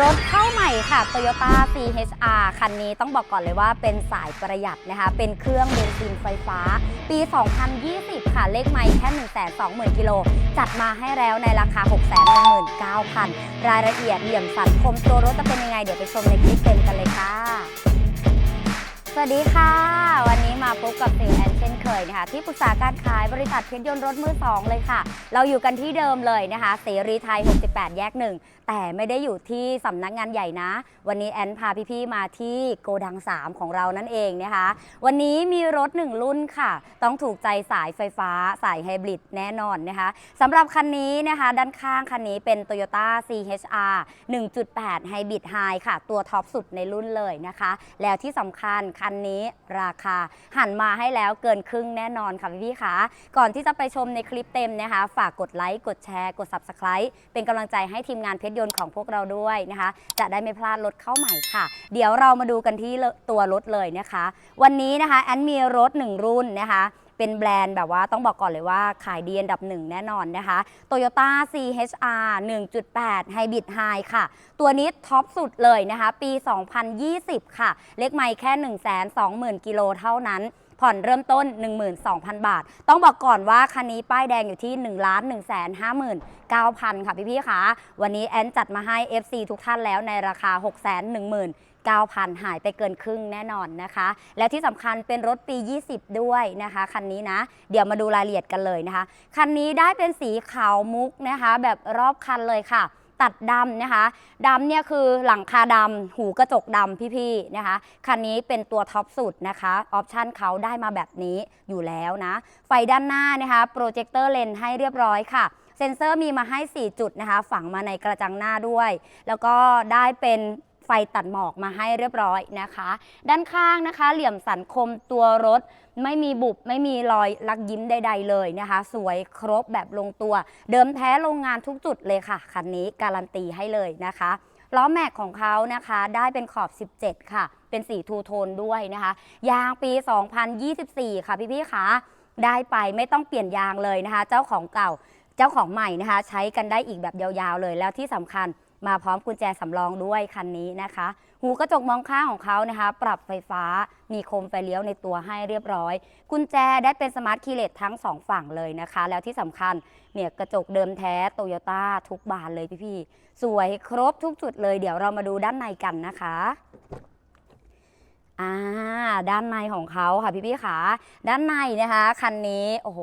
รถเข้าใหม่ค่ะ Toyota CHR คันนี้ต้องบอกก่อนเลยว่าเป็นสายประหยัดนะคะ เป็นเครื่องเบนซินไฟฟ้า ปี 2020 ค่ะ เลขไม่แค่ 120,000 กิโล จัดมาให้แล้วในราคา 619,000 รายละเอียดเหลี่ยมสันคมตัวรถจะเป็นยังไง เดี๋ยวไปชมในคลิปเต็มกันเลยค่ะ วัสดีค่ะ วันนี้มาพบกับเซลแอนเช่นเคยนะคะที่ปรึกษาการขายบริษัทเพชรยนต์รถมือ 2 เลยค่ะ เราอยู่กันที่เดิมเลยนะคะเสรีไทย 68 แยกหนึ่งแต่ไม่ได้อยู่ที่สำนักงานใหญ่นะ วันนี้แอนพาพี่ๆมาที่โกดัง 3 ของเรานั่นเองนะคะ วันนี้มีรถ 1 รุ่นค่ะ ต้องถูกใจสายไฟฟ้าสายไฮบริดแน่นอนนะคะสำหรับคันนี้นะคะด้านข้างคันนี้เป็น Toyota CHR 1.8 Hybrid High ค่ะ ตัวท็อปสุดในรุ่นเลยนะคะ แล้วที่สำคัญคันนี้ราคาหันมาให้แล้วเกินครึ่งแน่นอนค่ะพี่ๆค่ะก่อนที่จะไปชมในคลิปเต็มนะคะ ฝากกดไลค์กดแชร์กด Subscribe เป็นกำลังใจให้ทีมงานเพชรยนต์ของพวกเราด้วยนะคะ จะได้ไม่พลาดรถเข้าใหม่ค่ะ เดี๋ยวเรามาดูกันที่ตัวรถเลยนะคะ วันนี้นะคะแอนมีรถหนึ่งรุ่นนะคะ เป็นแบรนด์แบบว่าต้องบอกก่อนเลยว่าขายดีอันดับหนึ่งแน่นอนนะคะ Toyota CHR 1.8 Hybrid High ค่ะ ตัวนี้ท็อปสุดเลยนะคะ ปี 2020 ค่ะ เล็กไม่แค่ 120,000 กิโลเท่านั้น ผ่อนเริ่มต้น 12,000 บาท ต้องบอกก่อนว่าคันนี้ป้ายแดงอยู่ที่ 1 1 5 9 0 0 0 ค่ะพี่ๆค่ะวันนี้แอนจัดมาให้ FC ทุกท่านแล้วในราคา 6 1 9 0 0 0 หายไปเกินครึ่งแน่นอนนะคะ และที่สำคัญเป็นรถปี 20 ด้วยนะคะคันนี้นะ เดี๋ยวมาดูรายละเอียดกันเลยนะคะ คันนี้ได้เป็นสีขาวมุกนะคะ แบบรอบคันเลยค่ะ ตัดดำนะคะดำเนี่ยคือหลังคาดำหูกระจกดำพี่ๆนะคะคันนี้เป็นตัวท็อปสุดนะคะออปชันเขาได้มาแบบนี้อยู่แล้วนะ ไฟด้านหน้านะคะโปรเจคเตอร์เลนให้เรียบร้อยค่ะเซ็นเซอร์มีมาให้ 4 จุดนะคะ ฝังมาในกระจังหน้าด้วย แล้วก็ได้เป็น ไฟตัดหมอกมาให้เรียบร้อยนะคะ ด้านข้างนะคะ เหลี่ยมสันคมตัวรถ ไม่มีบุบไม่มีรอยลักยิ้มใด ๆ เลยนะคะ สวยครบแบบลงตัว เดิมแท้โรงงานทุกจุดเลยค่ะคันนี้การันตีให้เลยนะคะล้อแม็กของเขานะคะได้เป็นขอบ 17 ค่ะ เป็นสีทูโทนด้วยนะคะ ยางปี 2024 ค่ะพี่ๆคะได้ไปไม่ต้องเปลี่ยนยางเลยนะคะ เจ้าของเก่าเจ้าของใหม่นะคะ ใช้กันได้อีกแบบยาวๆเลยแล้วที่สำคัญ มาพร้อมกุญแจสำรองด้วยคันนี้นะคะ หูกระจกมองข้างของเขานะคะ ปรับไฟฟ้ามีโคมไฟเลี้ยวในตัวให้เรียบร้อย กุญแจได้เป็นสมาร์ทคีย์เลสทั้งสองฝั่งเลยนะคะ แล้วที่สำคัญเนี่ยกระจกเดิมแท้โตโยต้าทุกบานเลยพี่ๆสวยครบทุกจุดเลยเดี๋ยวเรามาดูด้านในกันนะคะ อ่าด้านในของเขาค่ะพี่ๆค่ะด้านในนะคะคันนี้โอ้โห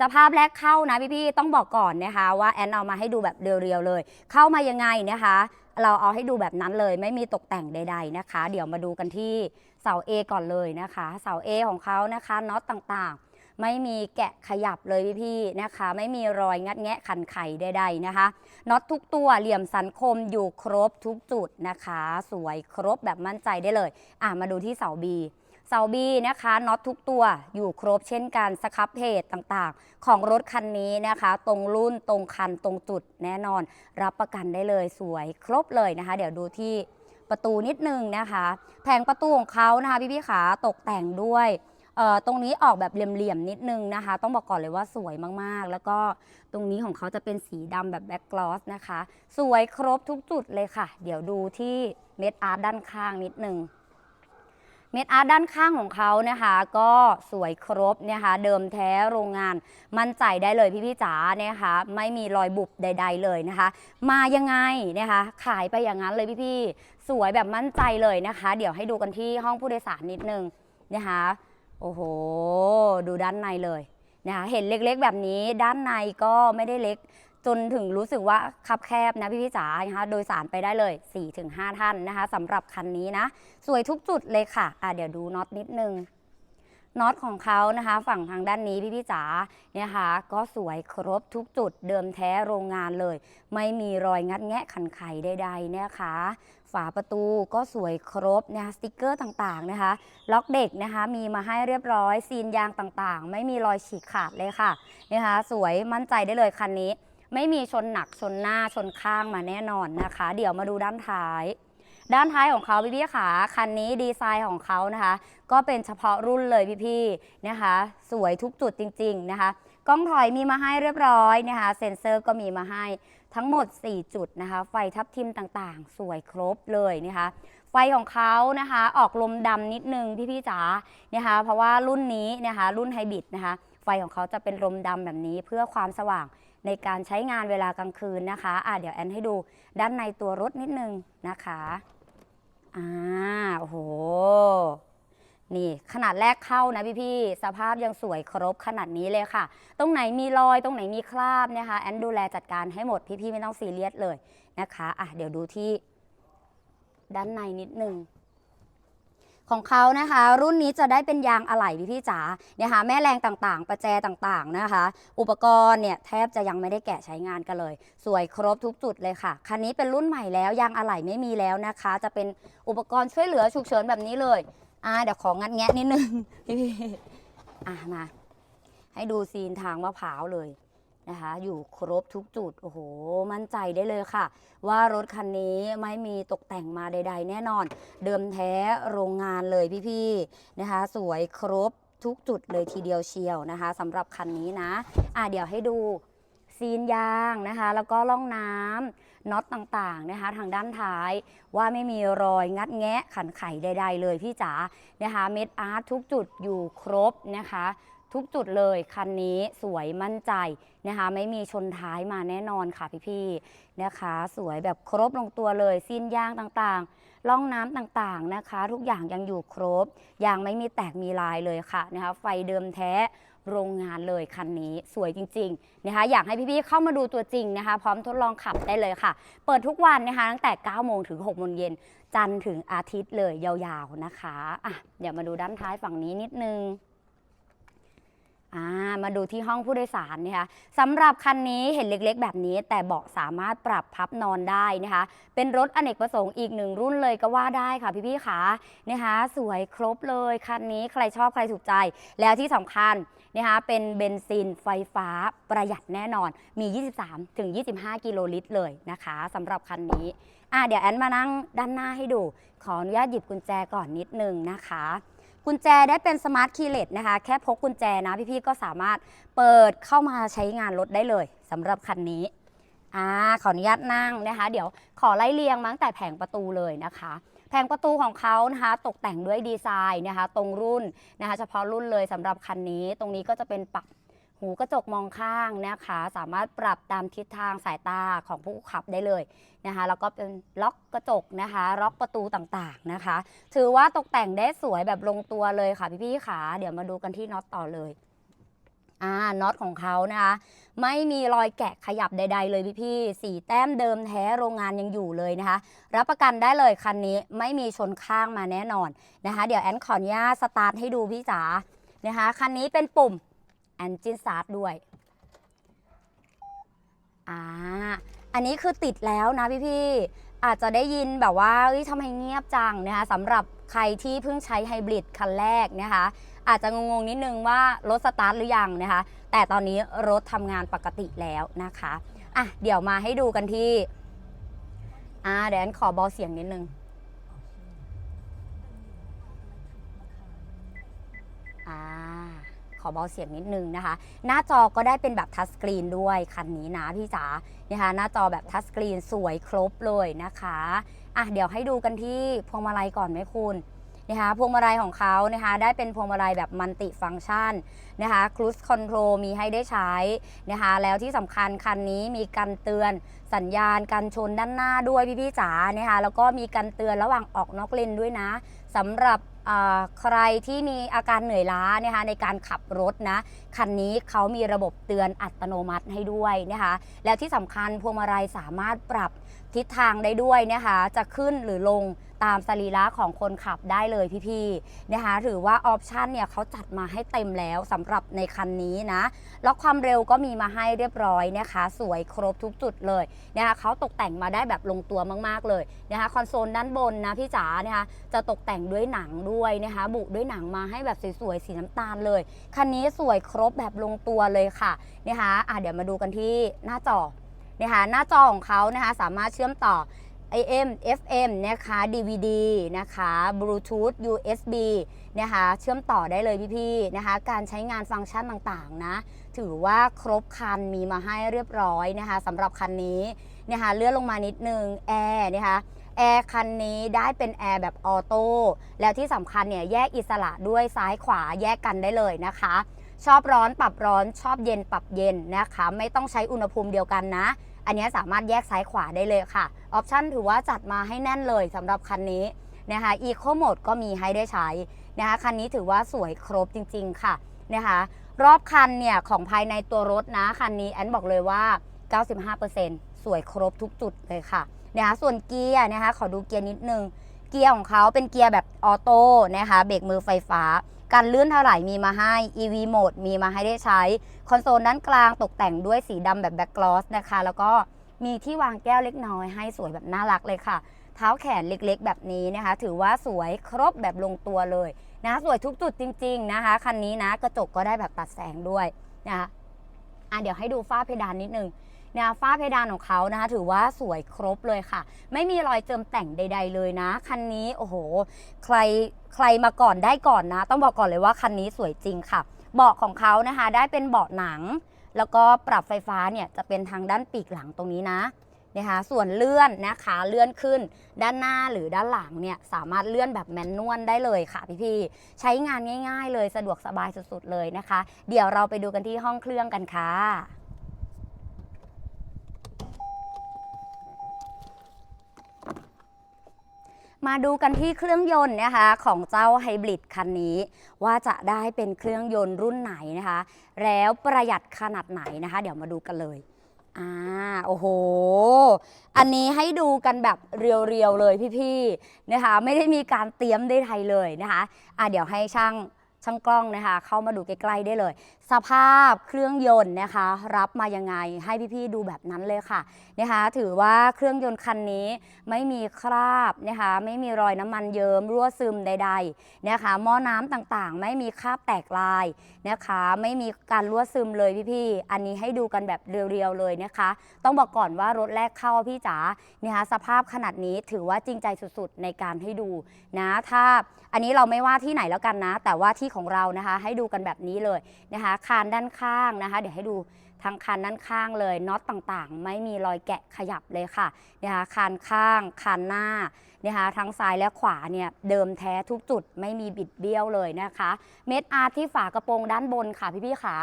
สภาพแรกเข้านะพี่ๆต้องบอกก่อนนะคะ ว่าแอนเอามาให้ดูแบบเรียวๆเลย เข้ามายังไงนะคะ เราเอาให้ดูแบบนั้นเลย ไม่มีตกแต่งใด ๆนะคะ เดี๋ยวมาดูกันที่เสา A ก่อนเลยนะคะ เสา A ของเขานะคะน็อตต่างๆ ไม่มีแกะขยับเลยพี่ๆนะคะ ไม่มีรอยงัดแงะขันไขใดๆนะคะน็อตทุกตัวเหลี่ยมสันคมอยู่ครบทุกจุดนะคะ สวยครบแบบมั่นใจได้เลย อะมาดูที่เสา B เสา B นะคะน็อตทุกตัวอยู่ครบเช่นกันสครับเพจต่างๆ ของรถคันนี้นะคะ ตรงรุ่นตรงคันตรงจุดแน่นอน รับประกันได้เลยสวยครบเลยนะคะ เดี๋ยวดูที่ประตูนิดนึงนะคะ แผงประตูของเขานะคะพี่ๆขาตกแต่งด้วย ตรงนี้ออกแบบเหลี่ยมๆนิดนึงนะคะ ต้องบอกก่อนเลยว่าสวยมากๆ แล้วก็ตรงนี้ของเขาจะเป็นสีดำแบบแบ็กกลอสนะคะ สวยครบทุกจุดเลยค่ะ เดี๋ยวดูที่เม็ดอาร์ตด้านข้างนิดนึงเม็ดอาร์ตด้านข้างของเขานะคะ ก็สวยครบนะคะเดิมแท้โรงงานมั่นใจได้เลยพี่พี่จ๋านะคะ ไม่มีรอยบุบใด ๆ เลยนะคะ มายังไงนะคะ ขายไปอย่างนั้นเลยพี่พี่สวยแบบมั่นใจเลยนะคะ เดี๋ยวให้ดูกันที่ห้องผู้โดยสารนิดนึงนะคะ โอ้โห ดูด้านในเลยนะคะเห็นเล็กๆแบบนี้ด้านในก็ไม่ได้เล็ก จนถึงรู้สึกว่าคับแคบนะพี่พี่จ๋านะคะโดยสารไปได้เลย 4-5 ท่านนะคะสำหรับคันนี้นะ สวยทุกจุดเลยค่ะอะเดี๋ยวดูน็อตนิดนึง น็อตของเขานะคะ ฝั่งทางด้านนี้พี่พี่จ๋าเนี่ยค่ะก็สวยครบทุกจุดเดิมแท้โรงงานเลย ไม่มีรอยงัดแงะขันไขใดๆเนี่ยค่ะฝาประตูก็สวยครบนะคะสติกเกอร์ต่างๆนะคะ ล็อกเด็กนะคะมีมาให้เรียบร้อยซีนยางต่างๆ ไม่มีรอยฉีกขาดเลยค่ะนะคะสวยมั่นใจได้เลยคันนี้ ไม่มีชนหนักชนหน้าชนข้างมาแน่นอนนะคะ เดี๋ยวมาดูด้านท้าย ด้านท้ายของเขาพี่พี่ๆขาคันนี้ดีไซน์ของเขานะคะ ก็เป็นเฉพาะรุ่นเลยพี่ๆนะคะ สวยทุกจุดจริง ๆ นะคะกล้องถอยมีมาให้เรียบร้อยนะคะ เซ็นเซอร์ก็มีมาให้ทั้งหมด 4 จุดนะคะ ไฟทับทิมต่างๆ สวยครบเลยนะคะ ไฟของเขานะคะ ออกลมดำนิดนึงพี่ๆจ๋านะคะ เพราะว่ารุ่นนี้นะคะ รุ่นไฮบริดนะคะ ไฟของเขาจะเป็นลมดำแบบนี้เพื่อความสว่างในการใช้งานเวลากลางคืนนะคะ อะเดี๋ยวแอนให้ดูด้านในตัวรถนิดนึงนะคะ อ่าโอ้โห นี่ขนาดแรกเข้านะพี่พี่สภาพยังสวยครบขนาดนี้เลยค่ะ ตรงไหนมีรอยตรงไหนมีคราบนะคะแอนดูแลจัดการให้หมดพี่พี่ไม่ต้องซีเรียสเลยนะคะอะเดี๋ยวดูที่ด้านในนิดนึง ของเขานะคะ รุ่นนี้จะได้เป็นยางอะไหล่พี่พี่จ๋าเนี่ยค่ะแม่แรงต่างๆ ประแจต่างๆนะคะ อุปกรณ์เนี่ยแทบจะยังไม่ได้แกะใช้งานกันเลย สวยครบทุกจุดเลยค่ะคันนี้เป็นรุ่นใหม่แล้วยางอะไหล่ไม่มีแล้วนะคะ จะเป็นอุปกรณ์ช่วยเหลือฉุกเฉินแบบนี้เลยอ่าเดี๋ยวของงัดแงะนิดนึงพี่ๆอะมาให้ดูซีนทางมะพร้าวเลย นะคะ อยู่ครบทุกจุด โอ้โห มั่นใจได้เลยค่ะ ว่ารถคันนี้ไม่มีตกแต่งมาใด ๆ แน่นอน เดิมแท้โรงงานเลยพี่ๆนะคะ สวยครบทุกจุดเลยทีเดียวเชียวนะคะสำหรับคันนี้นะ อะเดี๋ยวให้ดูซีนยางนะคะ แล้วก็ล่องน้ำน็อตต่างๆนะคะ ทางด้านท้ายว่าไม่มีรอยงัดแงะขันไขใด ๆ เลยพี่จ๋านะคะ เม็ดอาร์ตทุกจุดอยู่ครบนะคะ ทุกจุดเลยคันนี้สวยมั่นใจนะคะ ไม่มีชนท้ายมาแน่นอนค่ะพี่ๆนะคะ สวยแบบครบลงตัวเลยซีนย่างต่างๆล่องน้ำต่างๆนะคะ ทุกอย่างยังอยู่ครบยางไม่มีแตกมีลายเลยค่ะนะคะ ไฟเดิมแท้โรงงานเลยคันนี้สวยจริงๆนะคะ อยากให้พี่ๆเข้ามาดูตัวจริงนะคะ พร้อมทดลองขับได้เลยค่ะ เปิดทุกวันนะคะ ตั้งแต่9โมงถึง6โมงเย็นจันทร์ถึงอาทิตย์เลยยาวๆนะคะอะเดี๋ยวมาดูด้านท้ายฝั่งนี้นิดนึง อ่ามาดูที่ห้องผู้โดยสารนะคะสำหรับคันนี้เห็นเล็กๆ แบบนี้ แต่เบาะสามารถปรับพับนอนได้นะคะ เป็นรถอเนกประสงค์อีกหนึ่งรุ่นเลยก็ว่าได้ค่ะพี่ๆค่ะนะคะสวยครบเลยคันนี้ใครชอบใครถูกใจ แล้วที่สำคัญนะคะเป็นเบนซินไฟฟ้าประหยัดแน่นอนมี 23ถึง25 กิโลลิตรเลยนะคะสำหรับคันนี้อะเดี๋ยวแอนมานั่งด้านหน้าให้ดู ขออนุญาตหยิบกุญแจก่อนนิดนึงนะคะ กุญแจได้เป็นสมาร์ทคีย์เลสนะคะ แค่พกกุญแจนะพี่ๆก็สามารถเปิดเข้ามาใช้งานรถได้เลยสำหรับคันนี้อ่าขออนุญาตนั่งนะคะ เดี๋ยวขอไล่เรียงมั้งแต่แผงประตูเลยนะคะแผงประตูของเขานะคะ ตกแต่งด้วยดีไซน์นะคะ ตรงรุ่นนะคะ เฉพาะรุ่นเลยสำหรับคันนี้ ตรงนี้ก็จะเป็นปัก หูกระจกมองข้างนะคะ สามารถปรับตามทิศทางสายตาของผู้ขับได้เลยนะคะแล้วก็เป็นล็อกกระจกนะคะล็อกประตูต่างๆนะคะ ถือว่าตกแต่งได้สวยแบบลงตัวเลยค่ะพี่ๆขาเดี๋ยวมาดูกันที่น็อตต่อเลยอ่าน็อตของเขานะคะไม่มีรอยแกะขยับใด ๆ เลยพี่ๆสีแต้มเดิมแท้โรงงานยังอยู่เลยนะคะ รับประกันได้เลยคันนี้ไม่มีชนข้างมาแน่นอนนะคะ เดี๋ยวแอนขออนุญาตสตาร์ทให้ดูพี่จ๋านะคะคันนี้เป็นปุ่ม Engine Start ด้วยอ่าอันนี้คือติดแล้วนะพี่ๆอาจจะได้ยินแบบว่าทำไมเงียบจังนะคะสำหรับใครที่เพิ่งใช้ไฮบริดคันแรกนะคะอาจจะงงๆนิดนึงว่ารถสตาร์ทหรือยังนะคะ แต่ตอนนี้รถทำงานปกติแล้วนะคะอะเดี๋ยวมาให้ดูกันที่อ่าเดี๋ยวแอนขอเบาเสียงนิดนึง อ่า ขอเบาเสียงนิดนึงนะคะ หน้าจอก็ได้เป็นแบบทัชสกรีนด้วยคันนี้นะพี่จ๋านะคะหน้าจอแบบทัชสกรีนสวยครบเลยนะคะอะเดี๋ยวให้ดูกันที่พวงมาลัยก่อนไหมคุณนะคะพวงมาลัยของเขานะคะได้เป็นพวงมาลัยแบบมัลติฟังชันนะคะค i ู e คอนโทร l มีให้ได้ใช้นะคะแล้วที่สำคัญคันนี้มีการเตือนสัญญาณการชนด้านหน้าด้วยพี่ๆจ๋านะคะแล้วก็มีการเตือนระหว่างออกนอกเลนด้วยนะสำหรับ ใครที่มีอาการเหนื่อยล้านะคะในการขับรถนะคันนี้เขามีระบบเตือนอัตโนมัติให้ด้วยนะคะแล้วที่สำคัญพวงมาลัยสามารถปรับ ทิศทางได้ด้วยนะคะจะขึ้นหรือลงตามสรีระของคนขับได้เลยพี่ๆนะคะถือว่าออปชันเนี่ยเขาจัดมาให้เต็มแล้วสำหรับในคันนี้นะล็อกความเร็วก็มีมาให้เรียบร้อยนะคะ สวยครบทุกจุดเลยนะคะเขาตกแต่งมาได้แบบลงตัวมากๆเลยนะคะคอนโซลด้านบนนะพี่จ๋านะคะจะตกแต่งด้วยหนังด้วยนะคะบุด้วยหนังมาให้แบบสวยๆสีน้ำตาลเลย คันนี้สวยครบแบบลงตัวเลยค่ะนะคะอะเดี๋ยวมาดูกันที่หน้าจอ นะคะหน้าจอของเขานะคะสามารถเชื่อมต่อ AM FM นะคะ DVD นะคะ Bluetooth USB นะคะเชื่อมต่อได้เลยพี่ๆนะคะการใช้งานฟังก์ชันต่างๆนะถือว่าครบคันมีมาให้เรียบร้อยนะคะสำหรับคันนี้นะคะเลื่อนลงมานิดนึงแอร์นะคะแอร์คันนี้ได้เป็นแอร์แบบออโต้แล้วที่สำคัญเนี่ยแยกอิสระด้วยซ้ายขวาแยกกันได้เลยนะคะ ชอบร้อนปรับร้อนชอบเย็นปรับเย็นนะคะ ไม่ต้องใช้อุณหภูมิเดียวกันนะ อันนี้สามารถแยกซ้ายขวาได้เลยค่ะ ออปชันถือว่าจัดมาให้แน่นเลยสำหรับคันนี้นะคะอีโคโหมดก็มีให้ได้ใช้นะคะคันนี้ถือว่าสวยครบจริง ๆ ค่ะนะคะรอบคันเนี่ยของภายในตัวรถนะคันนี้แอนบอกเลยว่า 95%สวยครบทุกจุดเลยค่ะนะคะส่วนเกียร์นะคะขอดูเกียร์นิดนึง เกียร์ของเขาเป็นเกียร์แบบออโต้นะคะเบรกมือไฟฟ้า การเลื่อนเท่าไหร่มีมาให้ EV โหมดมีมาให้ได้ใช้ คอนโซลด้านกลางตกแต่งด้วยสีดำแบบแบ็กกลอสนะคะ แล้วก็มีที่วางแก้วเล็กน้อยให้สวยแบบน่ารักเลยค่ะ เท้าแขนเล็กๆ แบบนี้นะคะ ถือว่าสวยครบแบบลงตัวเลยนะสวยทุกจุดจริง ๆนะคะ คันนี้นะกระจกก็ได้แบบตัดแสงด้วยนะคะอะเดี๋ยวให้ดูฝ้าเพดานนิดนึง นะฝ้าเพดานของเขานะคะ ถือว่าสวยครบเลยค่ะ ไม่มีรอยเจิมแต่งใด ๆ เลยนะ คันนี้โอ้โห ใครใครมาก่อนได้ก่อนนะ ต้องบอกก่อนเลยว่าคันนี้สวยจริงค่ะ เบาะของเขานะคะ ได้เป็นเบาะหนัง แล้วก็ปรับไฟฟ้าเนี่ยจะเป็นทางด้านปีกหลังตรงนี้นะนะคะส่วนเลื่อนนะคะเลื่อนขึ้น ด้านหน้าหรือด้านหลังเนี่ยสามารถเลื่อนแบบแมนนวลได้เลยค่ะพี่ๆใช้งานง่าย ๆ เลยสะดวกสบายสุดๆเลยนะคะ เดี๋ยวเราไปดูกันที่ห้องเครื่องกันค่ะ มาดูกันที่เครื่องยนต์นะคะของเจ้าไฮบริดคันนี้ ว่าจะได้เป็นเครื่องยนต์รุ่นไหนนะคะ แล้วประหยัดขนาดไหนนะคะ เดี๋ยวมาดูกันเลยอ่าโอ้โห อันนี้ให้ดูกันแบบเรียวๆเลยพี่ๆนะคะ ไม่ได้มีการเตรียมได้ไทยเลยนะคะอ่าเดี๋ยวให้ช่าง ช่างกล้องนะคะ เข้ามาดูใกล้ๆได้เลย สภาพเครื่องยนต์นะคะ รับมายังไงให้พี่ๆดูแบบนั้นเลยค่ะนะคะ ถือว่าเครื่องยนต์คันนี้ไม่มีคราบนะคะ ไม่มีรอยน้ำมันเยิ้มรั่วซึมใด ๆนะคะหม้อน้ำต่างๆ ไม่มีคราบแตกลายนะคะ ไม่มีการรั่วซึมเลยพี่ๆอันนี้ให้ดูกันแบบเรียวๆเลยนะคะ ต้องบอกก่อนว่ารถแรกเข้าพี่จ๋านะคะสภาพขนาดนี้ถือว่าจริงใจสุดๆในการให้ดูนะถ้าอันนี้เราไม่ว่าที่ไหนแล้วกันนะ แต่ว่าที่ของเรานะคะ ให้ดูกันแบบนี้เลยนะคะคานด้านข้างนะคะ เดี๋ยวให้ดูทางคานด้านข้างเลยน็อตต่างๆ ไม่มีรอยแกะขยับเลยค่ะนะคะคานข้างคานหน้านะคะทั้งซ้ายและขวาเนี่ยเดิมแท้ทุกจุดไม่มีบิดเบี้ยวเลยนะคะ เม็ดอาร์ที่ฝากระโปรงด้านบนค่ะพี่ๆขา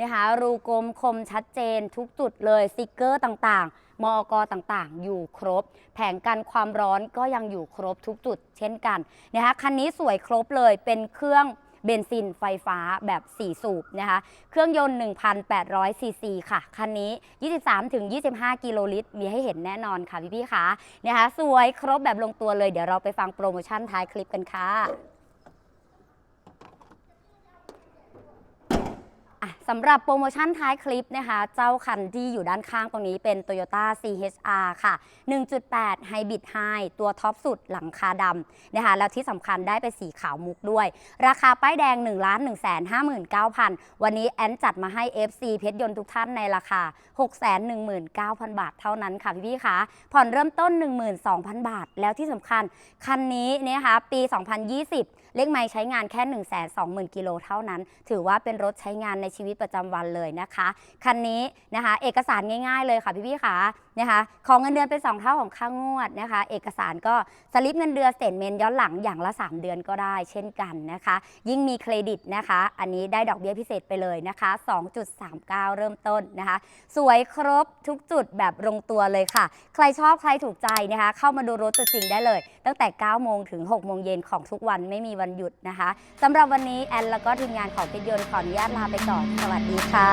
นะคะรูกลมคมชัดเจนทุกจุดเลยสติกเกอร์ต่างๆมอกต่างๆ อยู่ครบ แผงกันความร้อนก็ยังอยู่ครบทุกจุดเช่นกันนะคะคันนี้สวยครบเลยเป็นเครื่อง เบนซินไฟฟ้าแบบ 4 สูบนะคะ เครื่องยนต์ 1,800ซีซีค่ะ คันนี้ 23-25 กิโลลิตร มีให้เห็นแน่นอนค่ะพี่ๆค่ะนะคะสวยครบแบบลงตัวเลย เดี๋ยวเราไปฟังโปรโมชั่นท้ายคลิปกันค่ะ สำหรับโปรโมชั่นท้ายคลิปนะคะ เจ้าคันที่อยู่ด้านข้างตรงนี้เป็น Toyota CHR ค่ะ 1.8 Hybrid High ตัวท็อปสุดหลังคาดำนะคะ แล้วที่สำคัญได้เป็นสีขาวมุกด้วย ราคาป้ายแดง 1 1 5 9 0 0 0 วันนี้แอนจัดมาให้ FC เพชรยนต์ทุกท่านในราคา 619,000 บาทเท่านั้นค่ะพี่ๆคะผ่อนเริ่มต้น 12,000 บาท แล้วที่สำคัญคันนี้เนยนะคะปี 2020 เลขไม้ใช้งานแค่ 120,000กิโลเท่านั้น ถือว่าเป็นรถใช้งานในชีวิตประจำวันเลยนะคะ คันนี้นะคะ เอกสารง่ายๆเลยค่ะพี่ๆคะนะคะของเงินเดือนเป็น2เท่าของค่างวดนะคะ เอกสารก็สลิปเงินเดือนเสร็จเมนย้อนหลังอย่างละ 3 เดือนก็ได้เช่นกันนะคะ ยิ่งมีเครดิตนะคะ อันนี้ได้ดอกเบี้ยพิเศษไปเลยนะคะ 2.39 เริ่มต้นนะคะ สวยครบทุกจุดแบบลงตัวเลยค่ะ ใครชอบใครถูกใจนะคะ เข้ามาดูรถตัวจริงได้เลย ตั้งแต่ 9 โมงถึง 6 โมงเย็นของทุกวันไม่มีวันหยุดนะคะสำหรับวันนี้แอนแล้วก็ทีมงานของเพชรยนต์ขออนุญาตลาไปก่อนสวัสดีค่ะ